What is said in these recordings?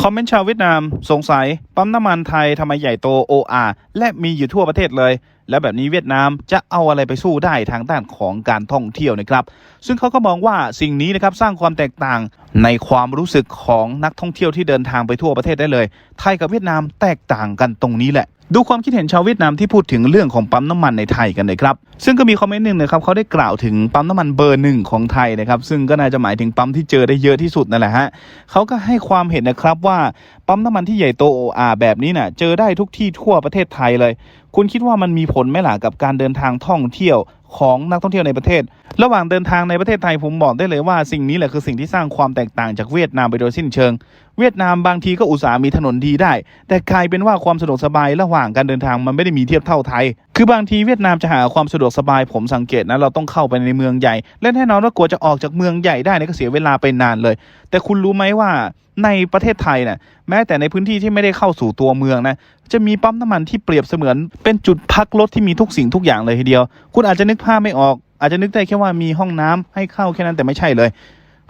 คอมเมนต์ชาวเวียดนาม สงสัย ปั๊มน้ำมันไทยทำไมใหญ่โตโออาและมีอยู่ทั่วประเทศเลย และแบบนี้เวียดนามจะเอาอะไรไปสู้ได้ทางด้านของการท่องเที่ยวนะครับ ซึ่งเขาก็มองว่าสิ่งนี้นะครับสร้างความแตกต่างในความรู้สึกของนักท่องเที่ยวที่เดินทางไปทั่วประเทศได้เลย ไทยกับเวียดนามแตกต่างกันตรงนี้แหละดูความคิดเห็นชาวเวียดนามที่พูดถึงเรื่องของปั๊มน้ำมันในไทยกันเลยครับ ซึ่งก็มีคอมเมนต์หนึ่งนะครับเขาได้กล่าวถึงปั๊มน้ำมันเบอร์หนึ่งของไทยนะครับ ซึ่งก็น่าจะหมายถึงปั๊มที่เจอได้เยอะที่สุดนั่นแหละฮะเขาก็ให้ความเห็นนะครับว่าปั๊มน้ำมันที่ใหญ่โตโออาแบบนี้น่ะเจอได้ทุกที่ทั่วประเทศไทยเลย คุณคิดว่ามันมีผลไหมล่ะกับการเดินทางท่องเที่ยวของนักท่องเที่ยวในประเทศ ระหว่างเดินทางในประเทศไทยผมบอกได้เลยว่าสิ่งนี้แหละคือสิ่งที่สร้างความแตกต่างจากเวียดนามไปโดยสิ้นเชิง เวียดนามบางทีก็อุตส่าห์มีถนนดีได้ แต่กลายเป็นว่าความสะดวกสบายระหว่างการเดินทางมันไม่ได้มีเทียบเท่าไทย คือบางทีเวียดนามจะหาความสะดวกสบายผมสังเกตนะเราต้องเข้าไปในเมืองใหญ่ และแน่นอนว่ากว่าจะออกจากเมืองใหญ่ได้เนี่ยก็เสียเวลาไปนานเลย แต่คุณรู้ไหมว่าในประเทศไทยน่ะแม้แต่ในพื้นที่ที่ไม่ได้เข้าสู่ตัวเมืองนะจะมีปั๊มน้ำมันที่เปรียบเสมือน เป็นจุดพักรถที่มีทุกสิ่งทุกอย่างเลยทีเดียว คุณอาจจะนึกภาพไม่ออก อาจจะนึกได้แค่ว่ามีห้องน้ำให้เข้าแค่นั้นแต่ไม่ใช่เลย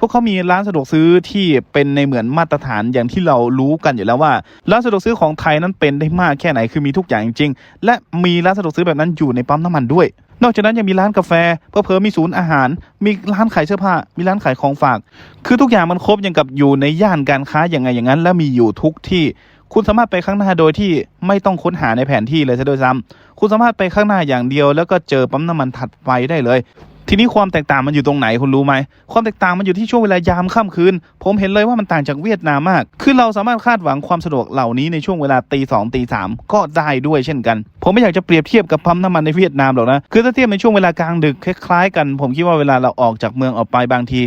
วกเขามีร้านสะดวกซื้อที่เป็นในเหมือนมาตรฐานอย่างที่เรารู้กันอยู่แล้วว่าร้านสะดวกซื้อของไทยนั้นเป็นได้มากแค่ไหนคือมีทุกอย่างจริงๆและมีร้านสะดวกซื้อแบบนั้นอยู่ในปั๊มน้ำมันด้วยนอกจากนั้นยังมีร้านกาแฟเพิ่มมีศูนย์อาหาร มีร้านขายเสื้อผ้า มีร้านขายของฝาก คือทุกอย่างมันครบอย่างกับอยู่ในย่านการค้าอย่างไงอย่างนั้น และมีอยู่ทุกที่ คุณสามารถไปข้างหน้าโดยที่ไม่ต้องค้นหาในแผนที่เลยซะด้วยซ้ำคุณสามารถไปข้างหน้าอย่างเดียว แล้วก็เจอปั๊มน้ำมันถัดไปได้เลย ทีนี้ความแตกต่างมันอยู่ตรงไหนคุณรู้ไหม ความแตกต่างมันอยู่ที่ช่วงเวลายามค่ำคืน ผมเห็นเลยว่ามันต่างจากเวียดนามมาก คือเราสามารถคาดหวังความสะดวกเหล่านี้ในช่วงเวลาตีสองตีสามก็ได้ด้วยเช่นกัน ผมไม่อยากจะเปรียบเทียบกับปั๊มน้ำมันในเวียดนามหรอกนะ คือถ้าเทียบในช่วงเวลากลางดึกคล้ายๆกัน ผมคิดว่าเวลาเราออกจากเมืองออกไปบางที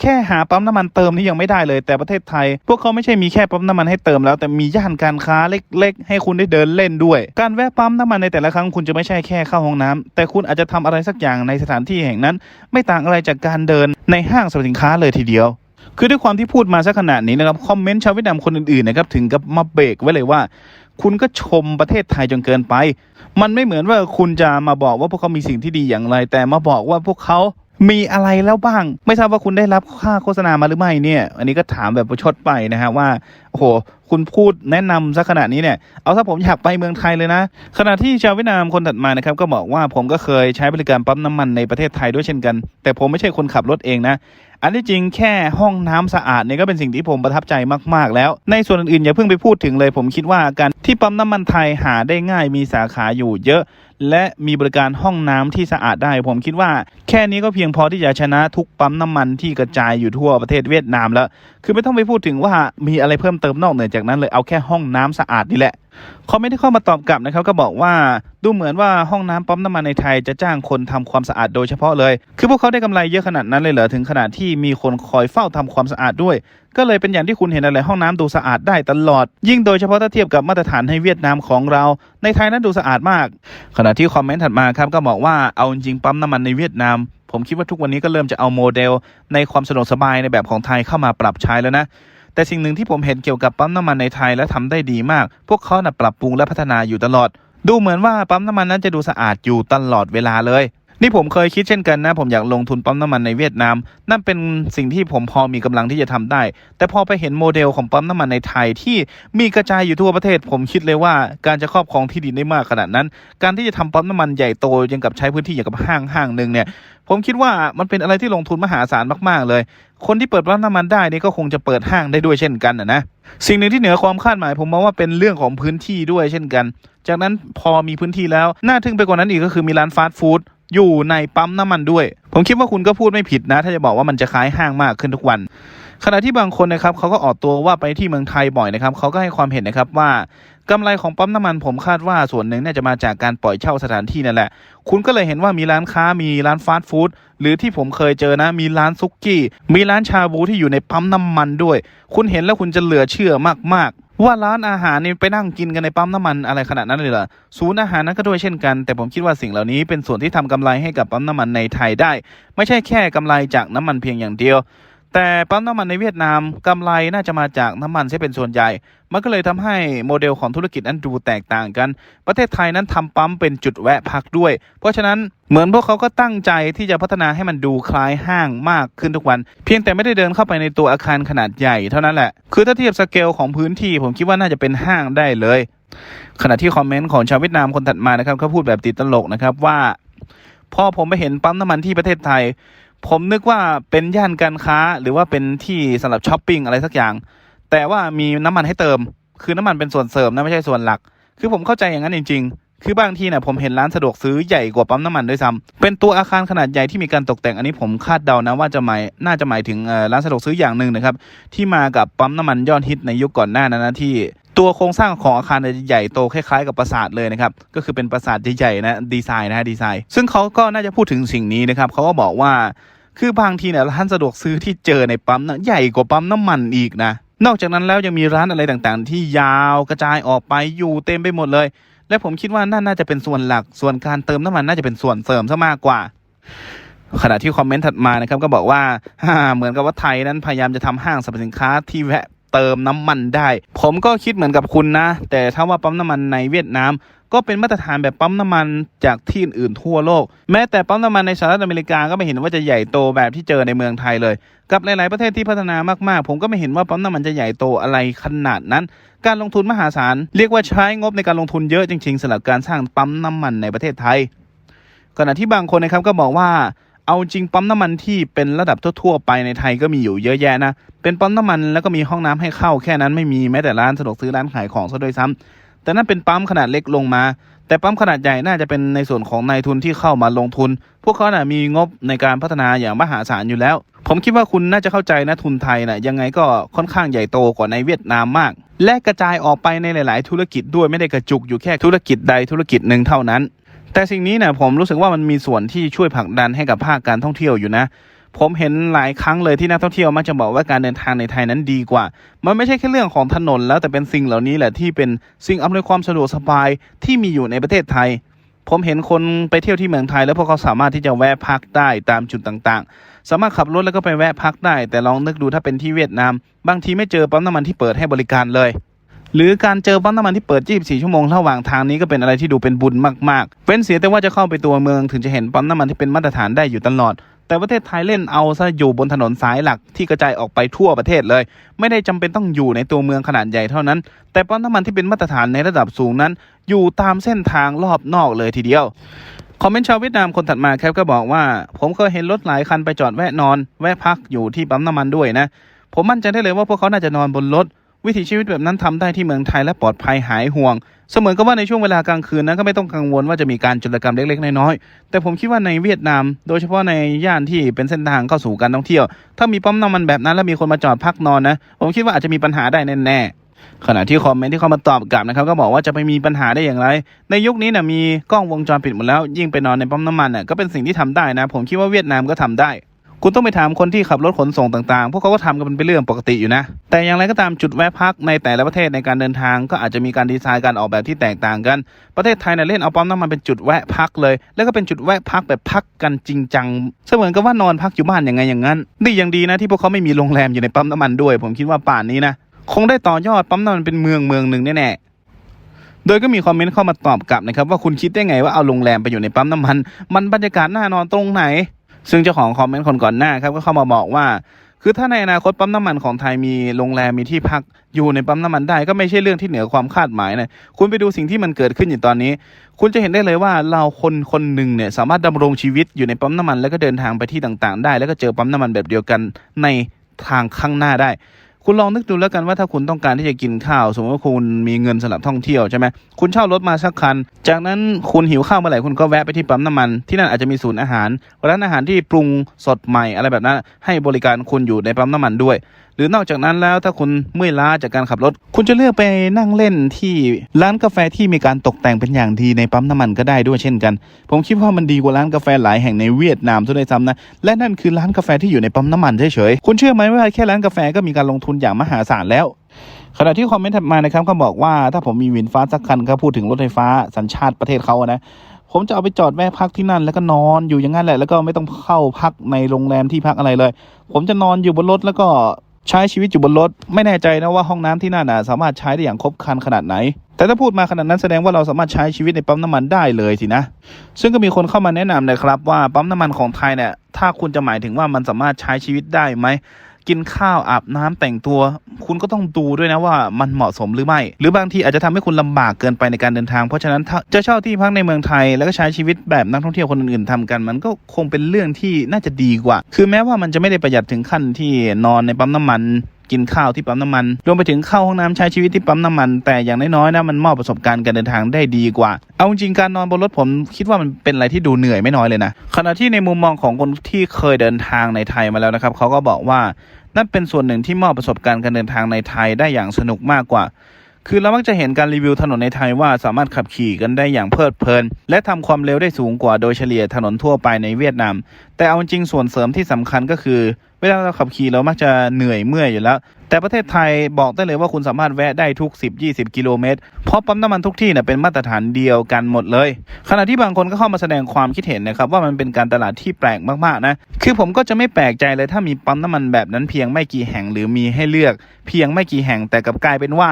แค่หาปั๊มน้ำมันเติมนี่ยังไม่ได้เลย แต่ประเทศไทย พวกเขาไม่ใช่มีแค่ปั๊มน้ำมันให้เติมแล้ว แต่มีย่านการค้าเล็ก ๆ ให้คุณได้เดินเล่นด้วย การแวะปั๊มน้ำมันในแต่ละครั้งคุณจะไม่ใช่แค่เข้าห้องน้ำแต่คุณอาจจะทำอะไรสักอย่างในสถานที่แห่งนั้น ไม่ต่างอะไรจากการเดินในห้างสรรพสินค้าเลยทีเดียวคือด้วยความที่พูดมาสักขนาดนี้นะครับ คอมเมนต์ชาวเวียดนามคนอื่นๆนะครับถึงกับมาเบรกไว้เลยว่า คุณก็ชมประเทศไทยจนเกินไป มันไม่เหมือนว่าคุณจะมาบอกว่าพวกเขามีสิ่งที่ดีอย่างไร แต่มาบอกว่าพวกเขา มีอะไรแล้วบ้าง ไม่ทราบว่าคุณได้รับค่าโฆษณามาหรือไม่เนี่ย อันนี้ก็ถามแบบประชดไปนะฮะว่าโอ้โหคุณพูดแนะนำซะขนาดนี้เนี่ย เอาถ้าผมอยากไปเมืองไทยเลยนะ ขณะที่ชาวเวียดนามคนถัดมานะครับ ก็บอกว่าผมก็เคยใช้บริการปั๊มน้ำมันในประเทศไทยด้วยเช่นกัน แต่ผมไม่ใช่คนขับรถเองนะ อันที่จริงแค่ห้องน้ำสะอาดเนี่ยก็เป็นสิ่งที่ผมประทับใจมาก ๆ แล้ว ในส่วนอื่นๆอย่าเพิ่งไปพูดถึงเลย ผมคิดว่าการที่ปั๊มน้ำมันไทยหาได้ง่ายมีสาขาอยู่เยอะ และมีบริการห้องน้ำที่สะอาดได้ ผมคิดว่าแค่นี้ก็เพียงพอที่จะชนะทุกปั๊มน้ำมันที่กระจายอยู่ทั่วประเทศเวียดนามแล้ว คือไม่ต้องไปพูดถึงว่ามีอะไรเพิ่มเติมนอกเหนือจากนั้นเลยเอาแค่ห้องน้ำสะอาดนี่แหละคอมเมนต์ที่เข้ามาตอบกลับนะครับก็บอกว่าดูเหมือนว่าห้องน้ำปั๊มน้ำมันในไทยจะจ้างคนทำความสะอาดโดยเฉพาะเลย คือพวกเขาได้กำไรเยอะขนาดนั้นเลยเหรอถึงขนาดที่มีคนคอยเฝ้าทำความสะอาดด้วย ก็เลยเป็นอย่างที่คุณเห็นอะไรห้องน้ำดูสะอาดได้ตลอด ยิ่งโดยเฉพาะถ้าเทียบกับมาตรฐานให้เวียดนามของเรา ในไทยนั้นดูสะอาดมาก ขณะที่คอมเมนต์ถัดมาครับก็บอกว่าเอาจริงปั๊มน้ำมันในเวียดนามผมคิดว่าทุกวันนี้ก็เริ่มจะเอาโมเดล ในความสะดวกสบายในแบบของไทยเข้ามาปรับใช้แล้วนะ แต่สิ่งหนึ่งที่ผมเห็นเกี่ยวกับปั๊มน้ำมันในไทยและทำได้ดีมาก พวกเขาน่ะปรับปรุงและพัฒนาอยู่ตลอด ดูเหมือนว่าปั๊มน้ำมันนั้นจะดูสะอาดอยู่ตลอดเวลาเลย นี่ผมเคยคิดเช่นกันนะ ผมอยากลงทุนปั๊มน้ำมันในเวียดนาม นั่นเป็นสิ่งที่ผมพอมีกำลังที่จะทำได้ แต่พอไปเห็นโมเดลของปั๊มน้ำมันในไทยที่มีกระจายอยู่ทั่วประเทศ ผมคิดเลยว่าการจะครอบครองที่ดินได้มากขนาดนั้น การที่จะทำปั๊มน้ำมันใหญ่โตยังกับใช้พื้นที่อย่างกับห้างห้างหนึ่งเนี่ย ผมคิดว่ามันเป็นอะไรที่ลงทุนมหาศาลมากๆ เลย คนที่เปิดปั๊มน้ำมันได้นี่ก็คงจะเปิดห้างได้ด้วยเช่นกันนะนะสิ่งหนึ่งที่เหนือความคาดหมาย ผมมองว่าเป็นเรื่องของพื้นที่ด้วยเช่นกัน จากนั้นพอมีพื้นที่แล้ว น่าทึ่งไปกว่านั้นอีกก็คือมีร้านฟาสต์ฟู้ด อยู่ในปั๊มน้ำมันด้วย ผมคิดว่าคุณก็พูดไม่ผิดนะ ถ้าจะบอกว่ามันจะคล้ายห้างมากขึ้นทุกวัน ขณะที่บางคนนะครับเขาก็ออกตัวว่าไปที่เมืองไทยบ่อยนะครับเขาก็ให้ความเห็นนะครับว่ากำไรของปั๊มน้ำมันผมคาดว่าส่วนหนึ่งน่าจะมาจากการปล่อยเช่าสถานที่นั่นแหละ คุณก็เลยเห็นว่ามีร้านค้ามีร้านฟาสต์ฟู้ดหรือที่ผมเคยเจอนะ มีร้านซุกี้ มีร้านชาบูที่อยู่ในปั๊มน้ำมันด้วย คุณเห็นแล้วคุณจะเหลือเชื่อมากๆ ว่าร้านอาหารนี่ไปนั่งกินกันในปั๊มน้ำมันอะไรขนาดนั้นเลยเหรอศูนย์อาหารนั้นก็ด้วยเช่นกัน แต่ผมคิดว่าสิ่งเหล่านี้เป็นส่วนที่ทำกำไรให้กับปั๊มน้ำมันในไทยได้ ไม่ใช่แค่กำไรจากน้ำมันเพียงอย่างเดียว แต่ปั๊มน้ำมันในเวียดนามกำไรน่าจะมาจากน้ำมันใช้เป็นส่วนใหญ่ มันก็เลยทำให้โมเดลของธุรกิจนั้นดูแตกต่างกัน ประเทศไทยนั้นทำปั๊มเป็นจุดแวะพักด้วย เพราะฉะนั้นเหมือนพวกเขาก็ตั้งใจที่จะพัฒนาให้มันดูคล้ายห้างมากขึ้นทุกวัน เพียงแต่ไม่ได้เดินเข้าไปในตัวอาคารขนาดใหญ่เท่านั้นแหละ คือถ้าเทียบสเกลของพื้นที่ผมคิดว่าน่าจะเป็นห้างได้เลย ขณะที่คอมเมนต์ของชาวเวียดนามคนถัดมานะครับเขาพูดแบบติดตลกนะครับว่าพอผมไปเห็นปั๊มน้ำมันที่ประเทศไทย ผมนึกว่าเป็นย่านการค้าหรือว่าเป็นที่สำหรับช้อปปิ้งอะไรสักอย่าง แต่ว่ามีน้ำมันให้เติม คือน้ำมันเป็นส่วนเสริมนะไม่ใช่ส่วนหลัก คือผมเข้าใจอย่างนั้นจริง ๆ คือบางทีเนี่ยผมเห็นร้านสะดวกซื้อใหญ่กว่าปั๊มน้ำมันด้วยซ้ำเป็นตัวอาคารขนาดใหญ่ที่มีการตกแต่งอันนี้ผมคาดเดานะว่าจะหมายน่าจะหมายถึงร้านสะดวกซื้ออย่างหนึ่งนะครับที่มากับปั๊มน้ำมันยอดฮิตในยุคก่อนหน้านั้นนะที่ ตัวโครงสร้างของอาคารจะใหญ่โตคล้ายๆกับปราสาทเลยนะครับก็คือเป็นปราสาทใหญ่ๆนะดีไซน์นะฮะดีไซน์ ซึ่งเขาก็น่าจะพูดถึงสิ่งนี้นะครับเขาก็บอกว่าคือบางทีเนี่ยร้านสะดวกซื้อที่เจอในปั๊มนะใหญ่กว่าปั๊มน้ำมันอีกนะนอกจากนั้นแล้วยังมีร้านอะไรต่างๆ ที่ยาวกระจายออกไปอยู่เต็มไปหมดเลย และผมคิดว่านั่นน่าจะเป็นส่วนหลักส่วนการเติมน้ำมันน่าจะเป็นส่วนเสริมซะมากกว่า ขณะที่คอมเมนต์ถัดมานะครับก็บอกว่าฮ่าเหมือนกับว่าไทยนั้นพยายามจะทำห้างสรรพสินค้าที่แวะ เติมน้ำมันได้ ผมก็คิดเหมือนกับคุณนะ แต่ถ้าว่าปั๊มน้ำมันในเวียดนามก็เป็นมาตรฐานแบบปั๊มน้ำมันจากที่อื่นๆทั่วโลก แม้แต่ปั๊มน้ำมันในสหรัฐอเมริกาก็ไม่เห็นว่าจะใหญ่โตแบบที่เจอในเมืองไทยเลย กับหลาย ๆ ประเทศที่พัฒนามาก ๆ ผมก็ไม่เห็นว่าปั๊มน้ำมันจะใหญ่โตอะไรขนาดนั้น การลงทุนมหาศาลเรียกว่าใช้งบในการลงทุนเยอะจริง ๆสำหรับการสร้างปั๊มน้ำมันในประเทศไทยขณะที่บางคนนะครับก็บอกว่า เอาจริงปั๊มน้ำมันที่เป็นระดับทั่วๆไปในไทยก็มีอยู่เยอะแยะนะ เป็นปั๊มน้ำมันแล้วก็มีห้องน้ำให้เข้าแค่นั้นไม่มีแม้แต่ร้านสะดวกซื้อร้านขายของซะด้วยซ้ำแต่นั่นเป็นปั๊มขนาดเล็กลงมา แต่ปั๊มขนาดใหญ่น่าจะเป็นในส่วนของนายทุนที่เข้ามาลงทุน พวกเขาน่ะมีงบในการพัฒนาอย่างมหาศาลอยู่แล้ว ผมคิดว่าคุณน่าจะเข้าใจนะทุนไทยน่ะยังไงก็ค่อนข้างใหญ่โตกว่าในเวียดนามมาก และกระจายออกไปในหลาย ๆ ธุรกิจด้วยไม่ได้กระจุกอยู่แค่ธุรกิจใดธุรกิจหนึ่งเท่านั้น แต่สิ่งนี้เนี่ยผมรู้สึกว่ามันมีส่วนที่ช่วยผลักดันให้กับภาคการท่องเที่ยวอยู่นะ ผมเห็นหลายครั้งเลยที่นักท่องเที่ยวมักจะบอกว่าการเดินทางในไทยนั้นดีกว่า มันไม่ใช่แค่เรื่องของถนนแล้วแต่เป็นสิ่งเหล่านี้แหละที่เป็นสิ่งอำนวยความสะดวกสบายที่มีอยู่ในประเทศไทย ผมเห็นคนไปเที่ยวที่เมืองไทย แล้วพวกเขาสามารถที่จะแวะพักได้ตามจุดต่างๆ สามารถขับรถแล้วก็ไปแวะพักได้ แต่ลองนึกดูถ้าเป็นที่เวียดนาม บางทีไม่เจอปั๊มน้ำมันที่เปิดให้บริการเลย หรือการเจอปั๊มน้ำมันที่เปิด 24 ชั่วโมงระหว่างทางนี้ก็เป็นอะไรที่ดูเป็นบุญมากๆเว้นเสียแต่ว่าจะเข้าไปตัวเมืองถึงจะเห็นปั๊มน้ำมันที่เป็นมาตรฐานได้อยู่ตลอด แต่ประเทศไทยเล่นเอาซะอยู่บนถนนสายหลักที่กระจายออกไปทั่วประเทศเลย ไม่ได้จำเป็นต้องอยู่ในตัวเมืองขนาดใหญ่เท่านั้น แต่ปั๊มน้ำมันที่เป็นมาตรฐานในระดับสูงนั้น อยู่ตามเส้นทางรอบนอกเลยทีเดียวคอมเมนต์ชาวเวียดนามคนถัดมาครับก็บอกว่า ผมเคยเห็นรถหลายคันไปจอดแวะนอน แวะพักอยู่ที่ปั๊มน้ำมันด้วยนะ ผมมั่นใจได้เลยว่าพวกเขาน่าจะนอนบนรถ วิถีชีวิตแบบนั้นทำได้ที่เมืองไทยและปลอดภัยหายห่วง เสมือนกับว่าในช่วงเวลากลางคืนนั้นก็ไม่ต้องกังวลว่าจะมีการจุลกรรมเล็กๆน้อยๆแต่ผมคิดว่าในเวียดนาม โดยเฉพาะในย่านที่เป็นเส้นทางเข้าสู่การท่องเที่ยว ถ้ามีปั๊มน้ำมันแบบนั้นแล้วมีคนมาจอดพักนอนนะ ผมคิดว่าอาจจะมีปัญหาได้แน่ๆขณะที่คอมเมนต์ที่เขามาตอบกลับนะครับก็บอกว่าจะไปมีปัญหาได้อย่างไร ในยุคนี้นะมีกล้องวงจรปิดหมดแล้ว ยิ่งไปนอนในปั๊มน้ำมันน่ะก็เป็นสิ่งที่ทำได้นะ ผมคิดว่าเวียดนามก็ทำได้ คุณต้องไปถามคนที่ขับรถขนส่งต่างๆ พวกเขาก็ทำกันเป็นเรื่องปกติอยู่นะ แต่อย่างไรก็ตามจุดแวะพักในแต่ละประเทศในการเดินทางก็อาจจะมีการดีไซน์การออกแบบที่แตกต่างกัน ประเทศไทยเนี่ยเล่นเอาปั๊มน้ำมันเป็นจุดแวะพักเลย แล้วก็เป็นจุดแวะพักแบบพักกันจริงจัง เสมือนกับว่านอนพักอยู่บ้านอย่างไงอย่างนั้นนี่ยังดีนะที่พวกเขาไม่มีโรงแรมอยู่ในปั๊มน้ำมันด้วย ผมคิดว่าป่านนี้นะคงได้ต่อยอดปั๊มน้ำมันเป็นเมืองเมืองหนึ่งแน่ๆโดยก็มีคอมเมนต์เข้ามาตอบกลับนะครับว่าคุณคิดได้ไงว่าเอาโรงแรมไปอยู่ในปั๊มน้ำมัน มันบรรยากาศน่านอนตรงไหน ซึ่งเจ้าของคอมเมนต์คนก่อนหน้าครับก็เข้ามาบอกว่า คือถ้าในอนาคตปั๊มน้ำมันของไทยมีโรงแรมมีที่พักอยู่ในปั๊มน้ำมันได้ก็ไม่ใช่เรื่องที่เหนือความคาดหมายนะคุณไปดูสิ่งที่มันเกิดขึ้นอยู่ตอนนี้ คุณจะเห็นได้เลยว่าเราคนคนหนึ่งเนี่ยสามารถดำรงชีวิตอยู่ในปั๊มน้ำมันแล้วก็เดินทางไปที่ต่างๆ ได้ แล้วก็เจอปั๊มน้ำมันแบบเดียวกันในทางข้างหน้าได้ คุณลองนึกดูแล้วกันว่าถ้าคุณต้องการที่จะกินข้าว สมมติว่าคุณมีเงินสำหรับท่องเที่ยวใช่ไหมคุณเช่ารถมาสักคัน จากนั้นคุณหิวข้าวเมื่อไหร่คุณก็แวะไปที่ปั๊มน้ำมัน ที่นั่นอาจจะมีศูนย์อาหารร้านอาหารที่ปรุงสดใหม่อะไรแบบนั้น ให้บริการคุณอยู่ในปั๊มน้ำมันด้วย หรือนอกจากนั้นแล้วถ้าคุณเมื่อยล้าจากการขับรถ คุณจะเลือกไปนั่งเล่นที่ร้านกาแฟที่มีการตกแต่งเป็นอย่างดีในปั๊มน้ำมันก็ได้ด้วยเช่นกัน ผมคิดว่ามันดีกว่าร้านกาแฟหลายแห่งในเวียดนามซะด้วยซ้ำนะและนั่นคือร้านกาแฟที่อยู่ในปั๊มน้ำมันเฉยๆคุณเชื่อไหมว่าแค่ร้านกาแฟก็มีการลงทุนอย่างมหาศาลแล้ว ขณะที่คอมเมนต์ถัดมานะครับก็บอกว่าถ้าผมมีวินฟ้าสักคันก็พูดถึงรถไฟฟ้าสัญชาติประเทศเขานะผมจะเอาไปจอดแวะพักที่นั่นแล้วก็นอนอยู่อย่างนั้นแหละ แล้วก็ไม่ต้องเข้าพักในโรงแรมที่พักอะไรเลย ผมจะนอนอยู่บนรถแล้วก็ใช้ชีวิตอยู่บนรถ ไม่แน่ใจนะว่าห้องน้ำที่นั่นสามารถใช้ได้อย่างครบครันขนาดไหน แต่ถ้าพูดมาขนาดนั้นแสดงว่าเราสามารถใช้ชีวิตในปั๊มน้ำมันได้เลยสินะ ซึ่งก็มีคนเข้ามาแนะนำนะครับว่าปั๊มน้ำมันของไทยเนี่ยถ้าคุณจะหมายถึงว่ามันสามารถใช้ชีวิตได้ไหม กินข้าวอาบน้ำแต่งตัว คุณก็ต้องดูด้วยนะว่ามันเหมาะสมหรือไม่ หรือบางทีอาจจะทำให้คุณลำบากเกินไปในการเดินทาง เพราะฉะนั้นถ้าจะเช่าที่พักในเมืองไทย แล้วก็ใช้ชีวิตแบบนักท่องเที่ยวคนอื่นๆทำกัน มันก็คงเป็นเรื่องที่น่าจะดีกว่า คือแม้ว่ามันจะไม่ได้ประหยัดถึงขั้นที่นอนในปั๊มน้ำมัน กินข้าวที่ปั๊มน้ำมัน รวมไปถึงเข้าห้องน้ำใช้ชีวิตที่ปั๊มน้ำมัน แต่อย่างน้อยๆนะมันมอบประสบการณ์การเดินทางได้ดีกว่า เอาจริงการนอนบนรถผมคิดว่ามันเป็นอะไรที่ดูเหนื่อยไม่น้อยเลยนะ ขณะที่ในมุมมองของคนที่เคยเดินทางในไทยมาแล้วนะครับเขาก็บอกว่านั่นเป็นส่วนหนึ่งที่มอบประสบการณ์การเดินทางในไทยได้อย่างสนุกมากกว่าคือเรามักจะเห็นการรีวิวถนนในไทยว่าสามารถขับขี่กันได้อย่างเพลิดเพลิน และทำความเร็วได้สูงกว่าโดยเฉลี่ยถนนทั่วไปในเวียดนาม แต่เอาจริงส่วนเสริมที่สำคัญก็คือ เวลาเราขับขี่เรามักจะเหนื่อยเมื่อยอยู่แล้ว แต่ประเทศไทยบอกได้เลยว่าคุณสามารถแวะได้ทุก 10-20 กิโลเมตร เพราะปั๊มน้ำมันทุกที่เนี่ยเป็นมาตรฐานเดียวกันหมดเลย ขณะที่บางคนก็เข้ามาแสดงความคิดเห็นนะครับว่ามันเป็นการตลาดที่แปลกมากๆนะ คือผมก็จะไม่แปลกใจเลยถ้ามีปั๊มน้ำมันแบบนั้นเพียงไม่กี่แห่งหรือมีให้เลือก เพียงไม่กี่แห่งแต่กลับกลายเป็นว่า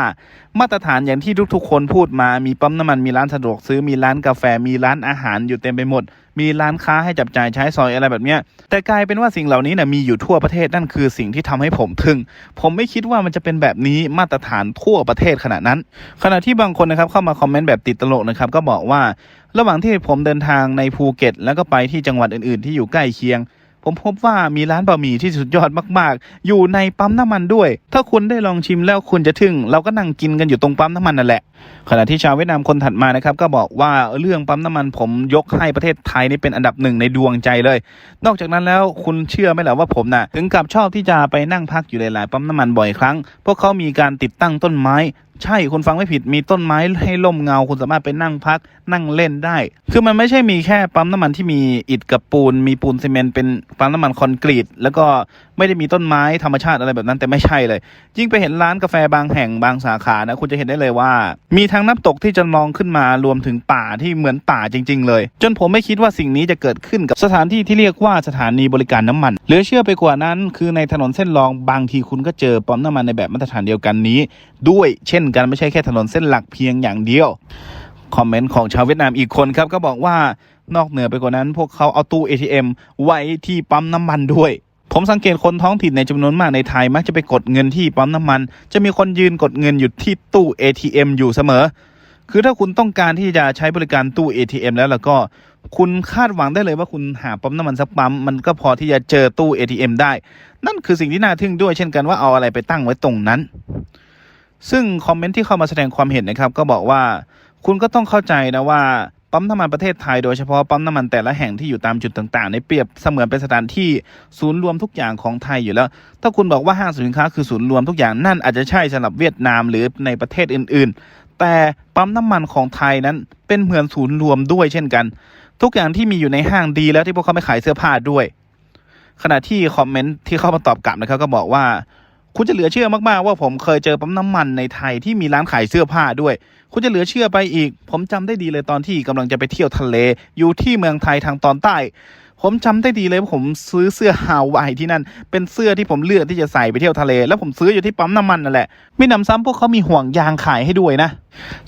มาตรฐานอย่างที่ทุกๆ คนพูดมามีปั๊มน้ำมันมีร้านสะดวกซื้อมีร้านกาแฟมีร้านอาหารอยู่เต็มไปหมด มีร้านค้าให้จับจ่ายใช้สอยอะไรแบบเนี้ยแต่กลายเป็นว่าสิ่งเหล่านี้นะมีอยู่ทั่วประเทศนั่นคือสิ่งที่ทำให้ผมทึ่งผมไม่คิดว่ามันจะเป็นแบบนี้มาตรฐานทั่วประเทศขนาดนั้น ขณะที่บางคนนะครับเข้ามาคอมเมนต์แบบติดตลกนะครับก็บอกว่า ระหว่างที่ผมเดินทางในภูเก็ต แล้วก็ไปที่จังหวัดอื่น ๆ ที่อยู่ใกล้เคียง ผมพบว่ามีร้านบะหมี่ที่สุดยอดมากๆ อยู่ในปั๊มน้ำมันด้วย ถ้าคุณได้ลองชิมแล้วคุณจะทึ่ง เราก็นั่งกินกันอยู่ตรงปั๊มน้ำมันนั่นแหละ ขณะที่ชาวเวียดนามคนถัดมานะครับก็บอกว่าเรื่องปั๊มน้ำมันผมยกให้ประเทศไทยนี่เป็นอันดับหนึ่งในดวงใจเลย นอกจากนั้นแล้วคุณเชื่อไหมล่ะว่าผมน่ะถึงกับชอบที่จะไปนั่งพักอยู่หลายๆปั๊มน้ำมันบ่อยครั้งพราะเขามีการติดตั้งต้นไม้ ใช่คุณฟังไม่ผิดมีต้นไม้ให้ร่มเงา คุณสามารถไปนั่งพักนั่งเล่นได้ คือมันไม่ใช่มีแค่ปั๊มน้ำมันที่มีอิฐกับปูน มีปูนซีเมนต์เป็นปั๊มน้ำมันคอนกรีต แล้วก็ไม่ได้มีต้นไม้ธรรมชาติอะไรแบบนั้นแต่ไม่ใช่เลย ยิ่งไปเห็นร้านกาแฟบางแห่งบางสาขานะคุณจะเห็นได้เลยว่า มีทั้งน้ำตกที่จะลองขึ้นมารวมถึงป่าที่เหมือนป่าจริง ๆ เลย จนผมไม่คิดว่าสิ่งนี้จะเกิดขึ้นกับสถานที่ที่เรียกว่าสถานีบริการน้ำมันเหลือเชื่อไปกว่านั้น คือในถนนเส้นรองบางทีคุณก็เจอปั๊มน้ำมันในแบบมาตรฐานเดียวกันนี้ ด้วยเช่นกันไม่ใช่แค่ถนนเส้นหลักเพียงอย่างเดียว คอมเมนต์ของชาวเวียดนามอีกคนครับก็บอกว่านอกเหนือไปกว่านั้น พวกเขาเอาตู้ ATM ไว้ที่ปั๊มน้ำมันด้วยผมสังเกตคนท้องถิ่นในจำนวนมากในไทยมักจะไปกดเงินที่ปั๊มน้ำมัน จะมีคนยืนกดเงินอยู่ที่ตู้ ATM อยู่เสมอ คือถ้าคุณต้องการที่จะใช้บริการตู้ ATM แล้วแล้วก็ คุณคาดหวังได้เลยว่าคุณหาปั๊มน้ำมันสักปั๊มมันก็พอที่จะเจอตู้ ATM ได้ นั่นคือสิ่งที่น่าทึ่งด้วยเช่นกันว่าเอาอะไรไปตั้งไว้ตรงนั้น ซึ่งคอมเมนต์ที่เข้ามาแสดงความเห็นนะครับ ก็บอกว่าคุณก็ต้องเข้าใจนะว่าปั๊มน้ำมันประเทศไทยโดยเฉพาะปั๊มน้ำมันแต่ละแห่งที่อยู่ตามจุดต่างๆ ในเปรียบเสมือนเป็นสถานที่ศูนย์รวมทุกอย่างของไทยอยู่แล้ว ถ้าคุณบอกว่าห้างสินค้าคือศูนย์รวมทุกอย่างนั่นอาจจะใช่สำหรับเวียดนามหรือในประเทศอื่นๆ แต่ปั๊มน้ำมันของไทยนั้นเป็นเหมือนศูนย์รวมด้วยเช่นกัน ทุกอย่างที่มีอยู่ในห้างดีแล้วที่พวกเขาไม่ขายเสื้อผ้าด้วย ขณะที่คอมเมนต์ที่เข้ามาตอบกลับนะครับก็บอกว่า คุณจะเหลือเชื่อมากๆว่าผมเคยเจอปั๊มน้ำมันในไทยที่มีร้านขายเสื้อผ้าด้วย คุณจะเหลือเชื่อไปอีก ผมจำได้ดีเลยตอนที่กำลังจะไปเที่ยวทะเล อยู่ที่เมืองไทยทางตอนใต้ ผมจำได้ดีเลยว่าผมซื้อเสื้อฮาวายที่นั่น เป็นเสื้อที่ผมเลือกที่จะใส่ไปเที่ยวทะเล แล้วผมซื้ออยู่ที่ปั๊มน้ำมันนั่นแหละไม่นำซ้ำพวกเขามีห่วงยางขายให้ด้วยนะ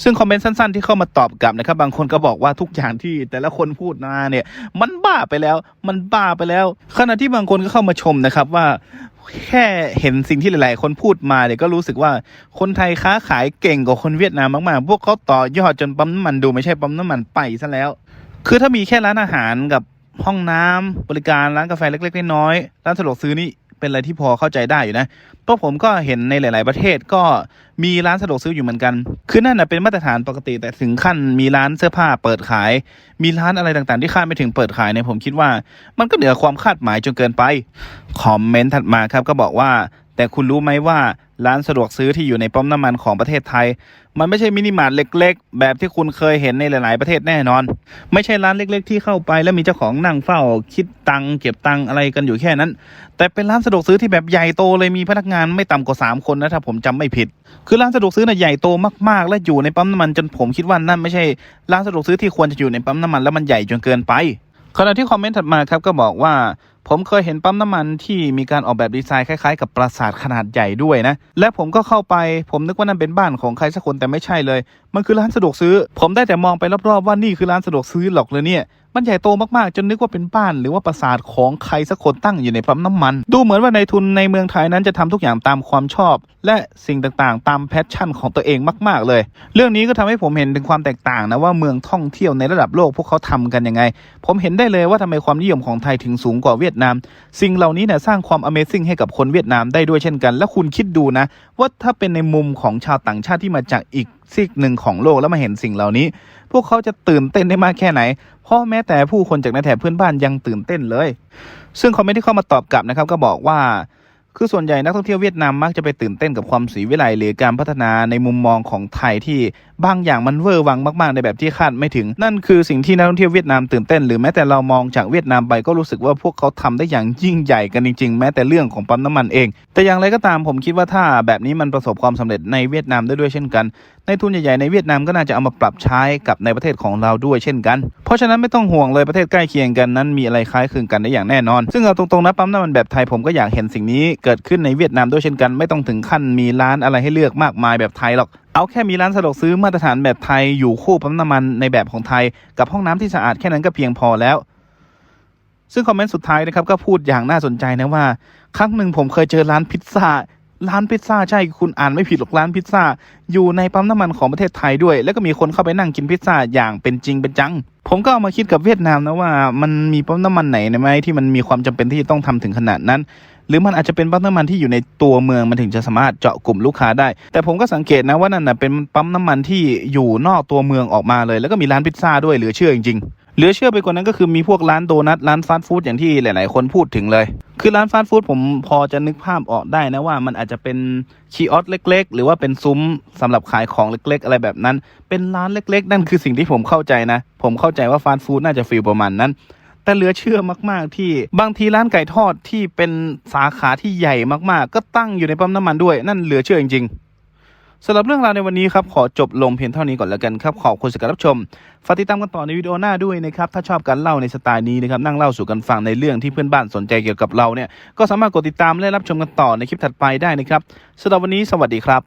ซึ่งคอมเมนต์สั้นๆ ที่เข้ามาตอบกลับนะครับ บางคนก็บอกว่าทุกอย่างที่แต่ละคนพูดมาเนี่ย มันบ้าไปแล้ว มันบ้าไปแล้ว ขณะที่บางคนก็เข้ามาชมนะครับว่าแค่เห็นสิ่งที่หลาย ๆ คนพูดมาเนี่ยก็รู้สึกว่าคนไทยค้าขายเก่งกว่าคนเวียดนามมาก ๆ พวกเขาต่อยอดจนปั๊มน้ำมันดูไม่ใช่ปั๊มน้ำมันไปซะแล้ว คือถ้ามีแค่ร้านอาหารกับ ห้องน้ำบริการร้านกาแฟเล็กๆน้อยๆร้านสะดวกซื้อนี่เป็นอะไรที่พอเข้าใจได้อยู่นะเพราะผมก็เห็นในหลาย ๆ ประเทศก็มีร้านสะดวกซื้ออยู่เหมือนกัน คือนั่นนะเป็นมาตรฐานปกติแต่ถึงขั้นมีร้านเสื้อผ้าเปิดขาย มีร้านอะไรต่างๆ ที่คาดไม่ถึงเปิดขายเนี่ยผมคิดว่า มันก็เหนือความคาดหมายจนเกินไป คอมเมนต์ถัดมาครับก็บอกว่า แต่คุณรู้ไหมว่าร้านสะดวกซื้อที่อยู่ในปั๊มน้ำมันของประเทศไทย มันไม่ใช่มินิมาร์ทเล็ก ๆ แบบที่คุณเคยเห็นในหลาย ๆ ประเทศแน่นอน ไม่ใช่ร้านเล็ก ๆ ที่เข้าไปแล้วมีเจ้าของนั่งเฝ้า คิดตังเก็บตังอะไรกันอยู่แค่นั้น แต่เป็นร้านสะดวกซื้อที่แบบใหญ่โตเลยมีพนักงานไม่ต่ำกว่า 3 คนนะถ้าผมจำไม่ผิด คือร้านสะดวกซื้อน่ะใหญ่โตมากๆ และอยู่ในปั๊มน้ำมันจนผมคิดว่านั่นไม่ใช่ร้านสะดวกซื้อที่ควรจะอยู่ในปั๊มน้ำมันแล้วมันใหญ่จนเกินไปขณะที่คอมเมนต์ถัดมาครับก็บอกว่า ผมเคยเห็นปั๊มน้ำมันที่มีการออกแบบดีไซน์คล้ายๆ กับปราสาทขนาดใหญ่ด้วยนะ และผมก็เข้าไป ผมนึกว่านั่นเป็นบ้านของใครสักคนแต่ไม่ใช่เลยมันคือร้านสะดวกซื้อ ผมได้แต่มองไปรอบๆว่านี่คือร้านสะดวกซื้อหรอกเลยเนี่ยมันใหญ่โตมากๆ จนนึกว่าเป็นบ้านหรือว่าปราสาทของใครสักคนตั้งอยู่ในปั๊มน้ำมัน ดูเหมือนว่าในายทุนในเมืองไทยนั้นจะทำทุกอย่างตามความชอบ และสิ่งต่างๆ ตามแพชชั่นของตัวเองมากๆเลย เรื่องนี้ก็ทำให้ผมเห็นถึงความแตกต่างนะว่าเมืองท่องเที่ยวในระดับโลกพวกเขาทำกันยังไง ผมเห็นได้เลยว่าทำไมความนิยมของไทยถึงสูงกว่าเวียดนาม สิ่งเหล่านี้เนี่ยสร้างความ Amazing ให้กับคนเวียดนามได้ด้วยเช่นกัน และคุณคิดดูนะว่าถ้าเป็นในมุมของชาวต่างชาติที่มาจากอีก ซีกหนึ่งของโลกแล้วมาเห็นสิ่งเหล่านี้ พวกเขาจะตื่นเต้นได้มากแค่ไหน เพราะแม้แต่ผู้คนจากในแถบเพื่อนบ้านยังตื่นเต้นเลย ซึ่งคอมเมนต์ที่เข้ามาตอบกลับนะครับก็บอกว่าคือส่วนใหญ่นักท่องเที่ยวเวียดนามมักจะไปตื่นเต้นกับความสีวิไลหรือการพัฒนาในมุมมองของไทยที่ บางอย่างมันเวอร์วังมากๆในแบบที่คาดไม่ถึง นั่นคือสิ่งที่นักท่องเที่ยวเวียดนามตื่นเต้นหรือแม้แต่เรามองจากเวียดนามไปก็รู้สึกว่าพวกเขาทำได้อย่างยิ่งใหญ่กันจริงๆ แม้แต่เรื่องของปั๊มน้ำมันเอง แต่อย่างไรก็ตามผมคิดว่าถ้าแบบนี้มันประสบความสำเร็จในเวียดนามได้ด้วยเช่นกัน ในทุนใหญ่ๆในเวียดนามก็น่าจะเอามาปรับใช้กับในประเทศของเราด้วยเช่นกัน เพราะฉะนั้นไม่ต้องห่วงเลยประเทศใกล้เคียงกันนั้นมีอะไรคล้ายคลึงกันได้อย่างแน่นอน ซึ่งเอาตรงๆนะปั๊มน้ำมันแบบไทยผมก็อยากเห็นสิ่งนี้เกิดขึ้นในเวียดนามด้วยเช่นกัน ไม่ต้องถึงขั้นมีร้านอะไรให้เลือกมากมายแบบไทยหรอก เอาแค่มีร้านสะดวกซื้อมาตรฐานแบบไทยอยู่คู่ปั๊มน้ำมันในแบบของไทย กับห้องน้ำที่สะอาดแค่นั้นก็เพียงพอแล้ว ซึ่งคอมเมนต์สุดท้ายนะครับก็พูดอย่างน่าสนใจนะว่า ครั้งหนึ่งผมเคยเจอร้านพิซซ่าร้านพิซซ่าใช่คุณอ่านไม่ผิดหรอกร้านพิซซ่าอยู่ในปั๊มน้ำมันของประเทศไทยด้วย แล้วก็มีคนเข้าไปนั่งกินพิซซ่าอย่างเป็นจริงเป็นจัง ผมก็เอามาคิดกับเวียดนามนะว่า มันมีปั๊มน้ำมันไหนไหมที่มันมีความจำเป็นที่จะต้องทำถึงขนาดนั้น หรือมันอาจจะเป็นปั๊มน้ำมันที่อยู่ในตัวเมืองมันถึงจะสามารถเจาะกลุ่มลูกค้าได้ แต่ผมก็สังเกตนะว่านั่นนะเป็นปั๊มน้ำมันที่อยู่นอกตัวเมืองออกมาเลย แล้วก็มีร้านพิซซ่าด้วยเหลือเชื่อจริงๆเหลือเชื่อไปกว่านั้นก็คือมีพวกร้านโดนัทร้านฟาสต์ฟู้ดอย่างที่หลาย ๆ คนพูดถึงเลย คือร้านฟาสต์ฟู้ดผมพอจะนึกภาพออกได้นะว่ามันอาจจะเป็นคีออสเล็ก ๆ หรือว่าเป็นซุ้มสำหรับขายของเล็ก ๆ อะไรแบบนั้น เป็นร้านเล็ก ๆ นั่นคือสิ่งที่ผมเข้าใจนะ ผมเข้าใจว่าฟาสต์ฟู้ดน่าจะฟีลประมาณนั้น แต่เหลือเชื่อมากๆที่บางทีร้านไก่ทอดที่เป็นสาขาที่ใหญ่มากๆ ก็ตั้งอยู่ในปั๊มน้ำมันด้วย นั่นเหลือเชื่อจริงๆสำหรับเรื่องราวในวันนี้ครับขอจบลงเพียงเท่านี้ก่อนแล้วกันครับขอบคุณสำหรับรับชมฝากติดตามกันต่อในวิดีโอหน้าด้วยนะครับถ้าชอบการเล่าในสไตล์นี้นะครับนั่งเล่าสู่กันฟังในเรื่องที่เพื่อนบ้านสนใจเกี่ยวกับเราเนี่ยก็สามารถกดติดตามและรับชมกันต่อในคลิปถัดไปได้นะครับสำหรับวันนี้สวัสดีครับ